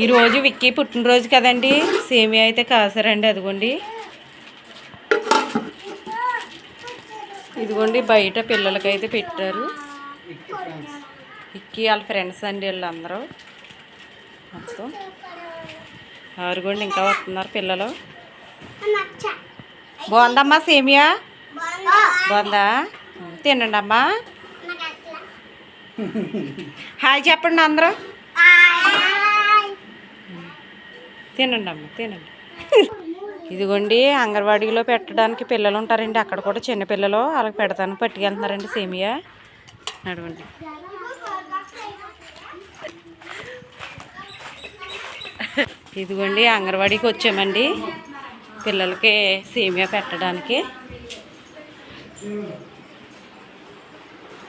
ఈరోజు విక్కీ పుట్టినరోజు కదండి. సేమియా అయితే కాసారండి అదిగోండి. ఇదిగోండి బయట పిల్లలకైతే పెట్టారు. విక్కీ వాళ్ళ ఫ్రెండ్స్ అండి వీళ్ళందరూ. మొత్తం. ఆరుగుండి ఇంకా వస్తున్నారు పిల్లలు. బాగుందమ్మా సేమియా? బాగుందా? తినండి అమ్మా హాయ్ చెప్పండి అందరూ. తినండి అమ్మ తినండి. ఇదిగోండి అంగన్వాడీలో పెట్టడానికి పిల్లలు ఉంటారండి. అక్కడ కూడా చిన్న పిల్లలు వాళ్ళకి పెడతాను. పట్టుకెళ్తున్నారండి సేమియా. నడవండి. ఇదిగోండి అంగన్వాడీకి వచ్చామండి. పిల్లలకి సేమియా పెట్టడానికి.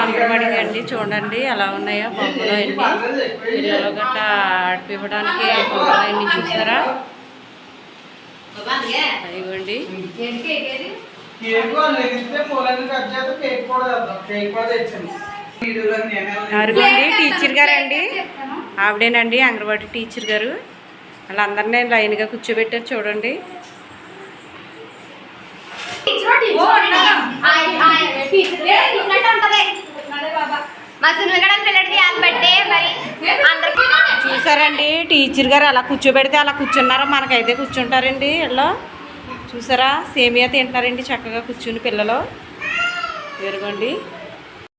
అంగన్వాడీ అండి చూడండి ఎలా ఉన్నాయో బొమ్మలు అండి. పిల్లలు గట్రా ఆడిపివ్వడానికి బొమ్మలన్నీ చూసారా? అదిగోండి కేక్ వాళ్ళు ఎగిస్తే పూలని కట్ చేస్తే కేక్ కూడా తెద్దాం కేక్ కూడా తెచ్చాను వీడియోలో నేనే అదిగోండి టీచర్ గారు అండి ఆవిడేనండి అంగన్వాడీ టీచర్ గారు. వాళ్ళందరినీ లైన్గా కూర్చోబెట్టారు చూడండి. మా సునగడం మరి. అందరికీ చూసారండి టీచర్ గారు అలా కూర్చోబెడితే అలా కూర్చున్నారా. మనకైతే కూర్చుంటారండి వీళ్ళు. చూసారా? సేమియా తింటారండి చక్కగా కూర్చుని పిల్లలు. ఎరగండి